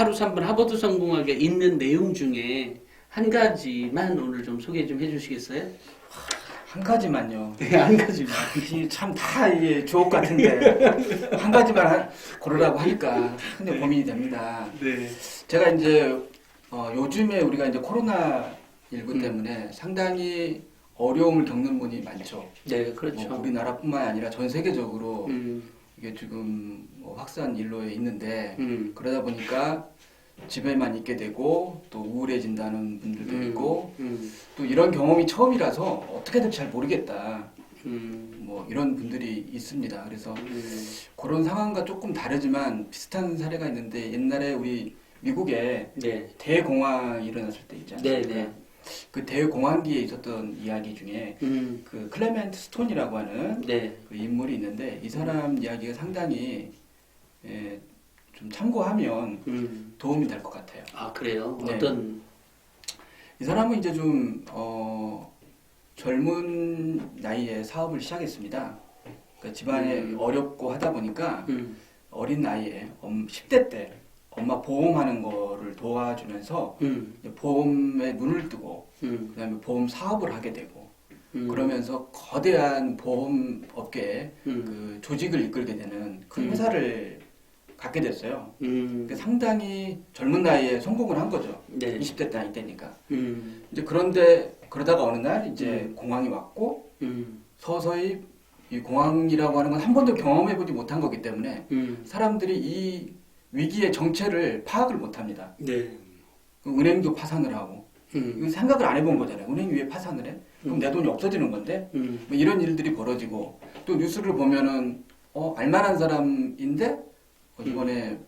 하루 3분 하버드 성공학에 있는 내용 중에 한 가지만 오늘 좀 소개 좀 해주시겠어요? 한 가지만요. 네, 한 가지만. 참다 이게 주옥 같은데 한 가지만 하- 고르라고 하니까 상당히 고민이 됩니다. 네. 제가 이제 어, 요즘에 우리가 이제 코로나 19 음. 때문에 상당히 어려움을 겪는 분이 많죠. 네, 그렇죠. 뭐 우리나라뿐만 아니라 전 세계적으로 음, 이게 지금 뭐 확산 일로에 있는데 음, 그러다 보니까 집에만 있게 되고 또 우울해진다는 분들도 음, 있고 음, 또 이런 경험이 처음이라서 어떻게 될지 잘 모르겠다. 음, 뭐 이런 분들이 있습니다. 그래서 음, 그런 상황과 조금 다르지만 비슷한 사례가 있는데 옛날에 우리 미국에 네, 대공황이 일어났을 때 있지 네, 않습니까? 네. 그 대공황기에 있었던 이야기 중에 음, 그 클레멘트 스톤이라고 하는 네, 그 인물이 있는데 이 사람 이야기가 상당히 예, 좀 참고하면 음. 도움이 될 것 같아요. 아 그래요? 네. 어떤? 이 사람은 이제 좀 어, 젊은 나이에 사업을 시작했습니다. 그러니까 집안에 음. 어렵고 하다 보니까 음, 어린 나이에 엄- 10대 때 엄마 보험하는 거를 도와주면서 음, 보험에 눈을 뜨고 음, 그다음에 보험 사업을 하게 되고 음, 그러면서 거대한 보험 업계에 음, 그 조직을 이끌게 되는 큰 음. 회사를 갖게 됐어요. 음, 그러니까 상당히 젊은 나이에 성공을 한 거죠. 네, 20대 나이 때니까. 음, 이제 그런데 그러다가 어느 날 이제 음. 공황이 왔고 음, 서서히 이 공황이라고 하는 건 한 번도 경험해보지 못한 거기 때문에 음, 사람들이 이 위기의 정체를 파악을 못합니다. 네, 그 은행도 파산을 하고 음, 생각을 안 해본 거잖아요. 은행이 왜 파산을 해? 그럼 음. 내 돈이 없어지는 건데 음, 뭐 이런 일들이 벌어지고 또 뉴스를 보면은 어 알만한 사람인데 어, 이번에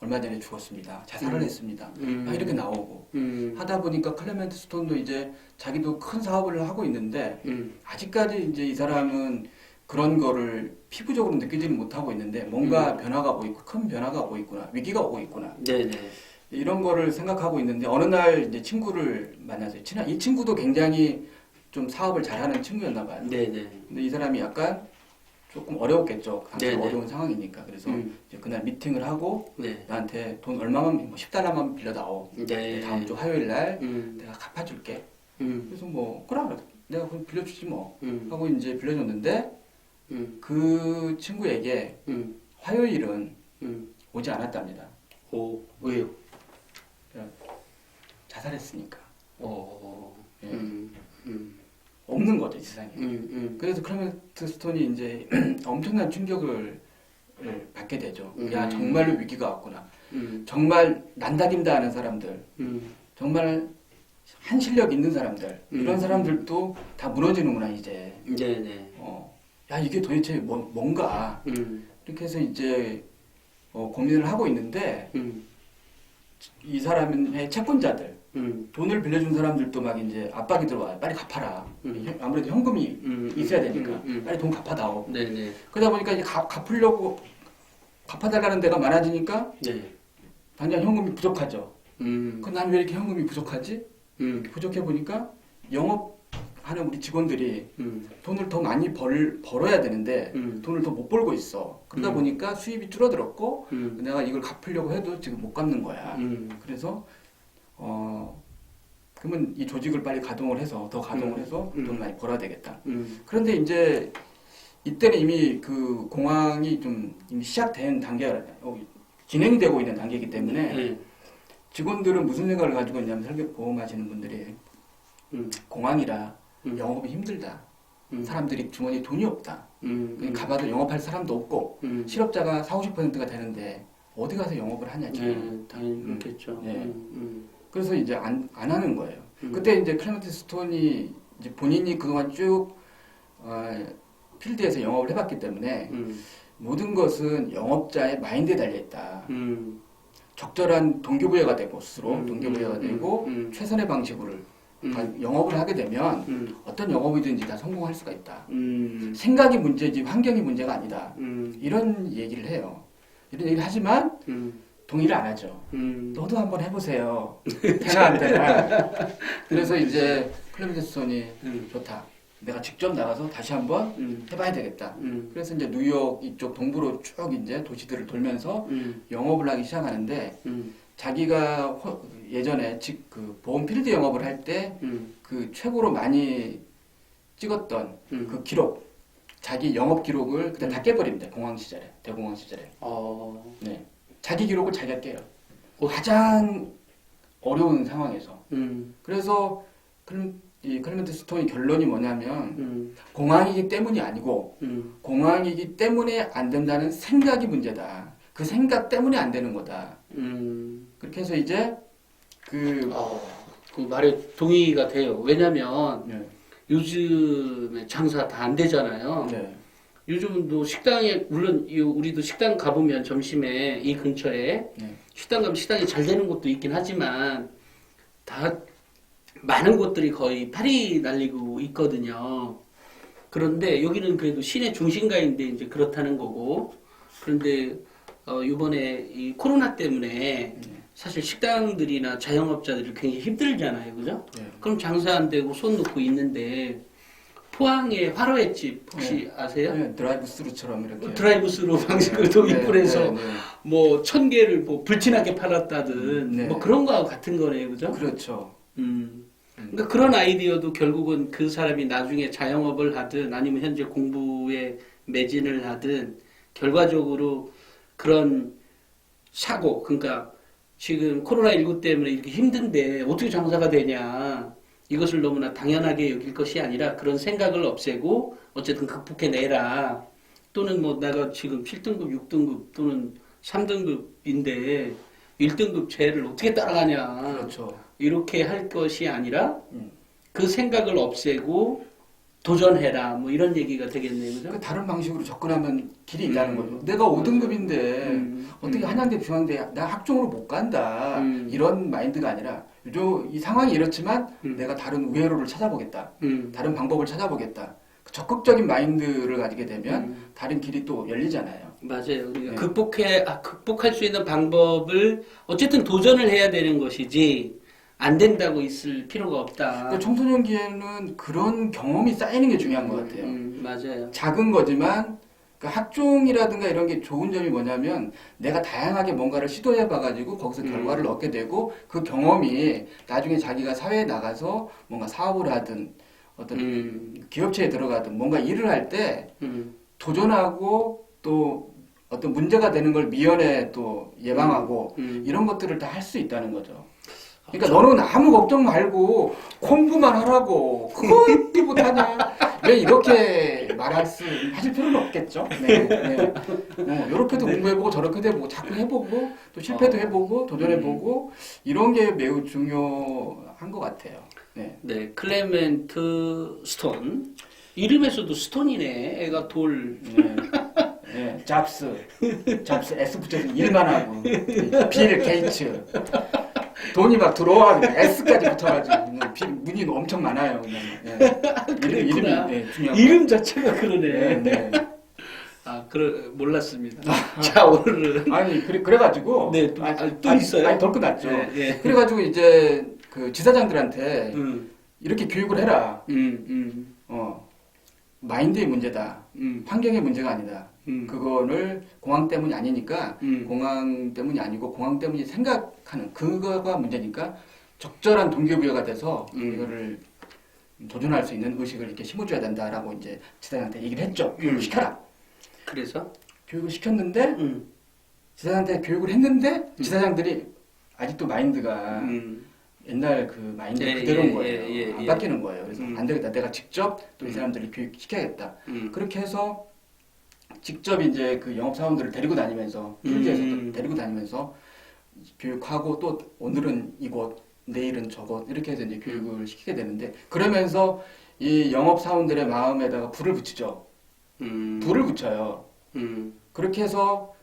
얼마 전에 죽었습니다. 자살을 음. 했습니다. 음, 막 이렇게 나오고 음, 하다 보니까 클레멘트 스톤도 이제 자기도 큰 사업을 하고 있는데 음, 아직까지 이제 이 사람은 그런 거를 피부적으로 느끼지는 못하고 있는데 뭔가 변화가 오고 있고 큰 변화가 오고 있구나 위기가 오고 있구나 네, 네, 이런 거를 생각하고 있는데 어느 날 이제 친구를 만났어요. 친한 이 친구도 굉장히 좀 사업을 잘하는 친구였나 봐요. 네, 네, 근데 이 사람이 약간 조금 어려웠겠죠. 당시 네네. 어려운 상황이니까. 그래서 음, 이제 그날 미팅을 하고 네, 나한테 돈 얼마만 뭐 10달러만 빌려다오. 네, 다음 주 화요일 날 음, 내가 갚아줄게. 음, 그래서 뭐 그래 내가 그럼 빌려주지 뭐 음, 하고 이제 빌려줬는데 음, 그 친구에게 음, 화요일은 음, 오지 않았답니다. 오, 왜요? 자살했으니까 어, 예. 음, 음, 없는 거죠 이 세상에. 음, 음, 그래서 클레멘트 스톤이 이제 엄청난 충격을 받게 되죠. 야 음. 정말로 위기가 왔구나. 음, 정말 난다긴다 하는 사람들, 음, 정말 한 실력 있는 사람들 이런 음. 사람들도 다 무너지는구나 이제. 네, 네, 어, 야 이게 도대체 뭐, 뭔가 음, 이렇게 해서 이제 어, 고민을 하고 있는데 음, 이 사람의 채권자들 음, 돈을 빌려준 사람들도 막 이제 압박이 들어와요. 빨리 갚아라. 음. 현- 아무래도 현금이 음, 있어야 되니까 음, 음, 빨리 돈 갚아다오. 네, 네, 그러다 보니까 이제 갚, 갚으려고 갚아달라는 데가 많아지니까 네, 당장 현금이 부족하죠. 음, 그난 왜 이렇게 현금이 부족하지? 음, 부족해 보니까 영업 하는 우리 직원들이 음, 돈을 더 많이 벌, 벌어야 되는데 음, 돈을 더 못 벌고 있어. 그러다 음. 보니까 수입이 줄어들었고 음, 내가 이걸 갚으려고 해도 지금 못 갚는 거야. 음, 그래서 어 그러면 이 조직을 빨리 가동을 해서 더 가동을 음. 해서 음. 돈 많이 벌어야 되겠다. 음, 그런데 이제 이때는 이미 그 공항이 좀 이미 시작된 단계가 어, 진행되고 있는 단계이기 때문에 네, 직원들은 무슨 생각을 가지고 있냐면 설계 보험하시는 분들이 음, 공항이라 음. 영업이 힘들다. 음, 사람들이 주머니에 돈이 없다. 음, 그냥 가봐도 영업할 사람도 없고 음, 실업자가 4, 50%가 되는데 어디 가서 영업을 하냐 지금. 네, 당연히 그렇겠죠. 네. 음, 그래서 이제 안, 안 하는 거예요. 음, 그때 이제 클레멘트 스톤이 이제 본인이 그동안 쭉 어, 필드에서 영업을 해봤기 때문에 음, 모든 것은 영업자의 마인드에 달려 있다. 음, 적절한 동기부여가 되고 스스로 음, 동기부여가 음, 되고 음, 최선의 방식으로 음, 가- 영업을 하게 되면 음, 어떤 영업이든지 다 성공할 수가 있다. 음, 생각이 문제지 환경이 문제가 아니다. 음, 이런 얘기를 해요. 이런 얘기를 하지만 음, 동의를 안 하죠. 음, 너도 한번 해보세요. 되나 안 되나. 그래서 이제 클레멘트 스톤이 음, 좋다. 내가 직접 나가서 다시 한번 음, 해봐야 되겠다. 음, 그래서 이제 뉴욕 이쪽 동부로 쭉 이제 도시들을 돌면서 음, 영업을 하기 시작하는데 음, 자기가 허- 예전에 직, 그 보험 필드 영업을 할 때그 음, 최고로 많이 찍었던 음. 그 기록, 자기 영업 기록을 그때 다 깨버립니다. 공항 시절에, 대공황 시절에. 어, 네. 자기 기록을 자기가 깨요. 가장 어려운 상황에서. 음, 그래서 클- 이 클레멘트 스톤의 결론이 뭐냐면 음, 공항이기 때문이 아니고 음, 공항이기 때문에 안 된다는 생각이 문제다. 그 생각 때문에 안 되는 거다. 음. 그렇게 해서 이제 그 어, 그 말에 동의가 돼요. 왜냐면 네. 요즘에 장사 다 안 되잖아요. 네. 요즘도 식당에 물론 이- 우리도 식당 가보면 점심에 이 근처에 네. 식당 가면 식당이 잘 되는 곳도 있긴 하지만 다 많은 곳들이 거의 팔이 날리고 있거든요. 그런데 여기는 그래도 시내 중심가인데 이제 그렇다는 거고 그런데 어 이번에 이 코로나 때문에 사실 식당들이나 자영업자들이 굉장히 힘들잖아요, 그죠? 네. 그럼 장사 안 되고 손 놓고 있는데 포항의 화로의 집 혹시 아세요? 네, 드라이브 스루처럼 이렇게 드라이브스루 방식으로 도입을 해서 네, 네, 네. 뭐천 개를 뭐 불티나게 팔았다든 네. 뭐 그런 거하고 같은 거네요, 그죠? 그렇죠. 음. 그러니까 그런 아이디어도 결국은 그 사람이 나중에 자영업을 하든 아니면 현재 공부에 매진을 하든 결과적으로 그런 사고 그러니까 지금 코로나19 때문에 이렇게 힘든데 어떻게 장사가 되냐 이것을 너무나 당연하게 여길 것이 아니라 그런 생각을 없애고 어쨌든 극복해내라 또는 뭐 내가 지금 7등급 6등급 또는 3등급인데 1등급 죄를 어떻게 따라가냐 그렇죠. 이렇게 할 것이 아니라 음. 그 생각을 없애고 도전해라 뭐 이런 얘기가 되겠네요, 그죠? 그 다른 방식으로 접근하면 길이 있다는 음. 거죠. 내가 5등급인데 음. 어떻게 음. 한양대 중앙대 나 학종으로 못 간다 음. 이런 마인드가 아니라 요, 이 상황이 이렇지만 음. 내가 다른 우회로를 찾아보겠다. 음. 다른 방법을 찾아보겠다. 그 적극적인 마인드를 가지게 되면 음. 다른 길이 또 열리잖아요. 맞아요. 그러니까 네. 극복해 아, 극복할 수 있는 방법을 어쨌든 도전을 해야 되는 것이지 안 된다고 있을 필요가 없다. 그러니까 청소년기에는 그런 경험이 쌓이는 게 중요한 것 같아요. 음, 맞아요. 작은 거지만 그 학종이라든가 이런 게 좋은 점이 뭐냐면 내가 다양하게 뭔가를 시도해 봐가지고 거기서 음. 결과를 얻게 되고 그 경험이 나중에 자기가 사회에 나가서 뭔가 사업을 하든 어떤 음, 기업체에 들어가든 뭔가 일을 할 때 음, 도전하고 또 어떤 문제가 되는 걸 미연에 또 예방하고 음. 이런 것들을 다 할 수 있다는 거죠. 그러니까 너는 아무 걱정 말고 공부만 하라고 그것도 못하냐 왜 이렇게 말할 수 하실 필요는 없겠죠. 네, 네. 어, 이렇게도 네. 공부해보고 저렇게도 해보고 자꾸 해보고 또 실패도 어. 해보고 도전해보고 이런 게 매우 중요한 것 같아요. 네. 네, 클레멘트 스톤 이름에서도 스톤이네. 애가 돌. 네. 네, 잡스, 잡스 S 붙여서 일만 하고 빌 게이츠 돈이 막 들어와 S까지 붙어가지고 빌- 문이 엄청 많아요. 그냥. 네. 이름, 이름이 그랬구나. 네, 중요한 이름 자체가 거. 그러네. 네, 네. 아, 그러 몰랐습니다. 자, 오늘은 아니 그래 그래가지고 네, 또- 아니, 아, 또 아니, 있어요? 아니 덜 끝났죠. 예, 예. 그래가지고 이제 그 지사장들한테 음, 이렇게 교육을 해라. 음, 음, 어 마인드의 문제다. 음, 환경의 문제가 아니다. 음, 그거를 공항 때문이 아니니까 음. 공항 때문이 아니고 공항 때문이 생각하는 그거가 문제니까 적절한 동기부여가 돼서 음. 이거를 도전할 수 있는 의식을 이렇게 심어줘야 된다라고 이제 지사장한테 얘기를 했죠. 교육을 음. 시켜라. 그래서 교육을 시켰는데 음, 지사장한테 교육을 했는데 지사장들이 아직도 마인드가 음, 옛날 그 마인드 예, 그대로인 예, 거예요. 예, 예, 안 예. 바뀌는 거예요. 그래서 음. 안 되겠다. 내가 직접 또 이 음. 사람들을 교육시켜야겠다. 음, 그렇게 해서 직접 이제 그 영업 사원들을 데리고 다니면서 필드에서 음. 데리고 다니면서 교육하고 또 오늘은 이곳 내일은 저곳 이렇게 해서 이제 교육을 시키게 되는데 그러면서 이 영업 사원들의 마음에다가 불을 붙이죠. 음, 불을 붙여요. 음, 그렇게 해서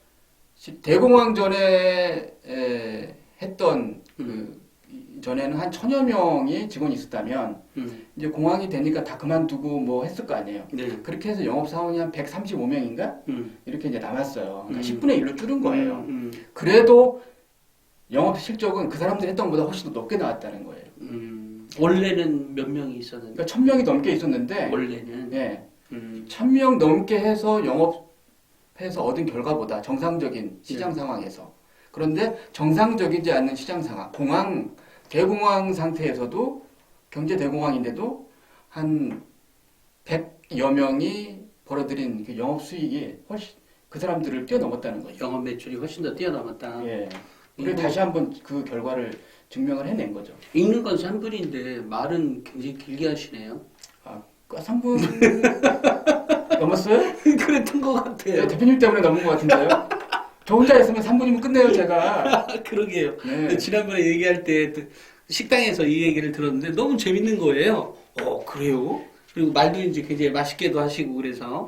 시- 대공황 전에 에, 했던 그 전에는 한 천여 명이 직원이 있었다면 음, 이제 공항이 되니까 다 그만두고 뭐 했을 거 아니에요. 네, 그렇게 해서 영업 사원이 한 135명인가 음, 이렇게 이제 남았어요. 그러니까 음. 10분의 1로 줄은 거예요. 음, 그래도 영업 실적은 그 사람들이 했던 것보다 훨씬 더 높게 나왔다는 거예요. 음. 원래는 몇 명이 있었는데 그러니까 1000명이 넘게 있었는데 원래는 예. 음, 1000명 넘게 해서 영업해서 얻은 결과보다 정상적인 시장 상황에서 그런데 정상적이지 않는 시장 상황, 공항 대공황 상태에서도 경제 대공황인데도 한 100여 명이 벌어들인 그 영업 수익이 훨씬 그 사람들을 뛰어넘었다는 거죠. 영업 매출이 훨씬 더 뛰어넘었다. 예. 우리 이거- 다시 한번 그 결과를 증명을 해낸 거죠. 읽는 건 3분인데 말은 굉장히 길게 하시네요. 아, 3분 넘었어요? 그랬던 것 네, 같아요. 대표님 때문에 넘은 것 같은데요? 저 혼자 했으면 3분이면 끝내요, 제가. 그러게요. 네. 지난번에 얘기할 때 식당에서 이 얘기를 들었는데 너무 재밌는 거예요. 어, 그래요? 그리고 말도 이제 굉장히 맛있게도 하시고 그래서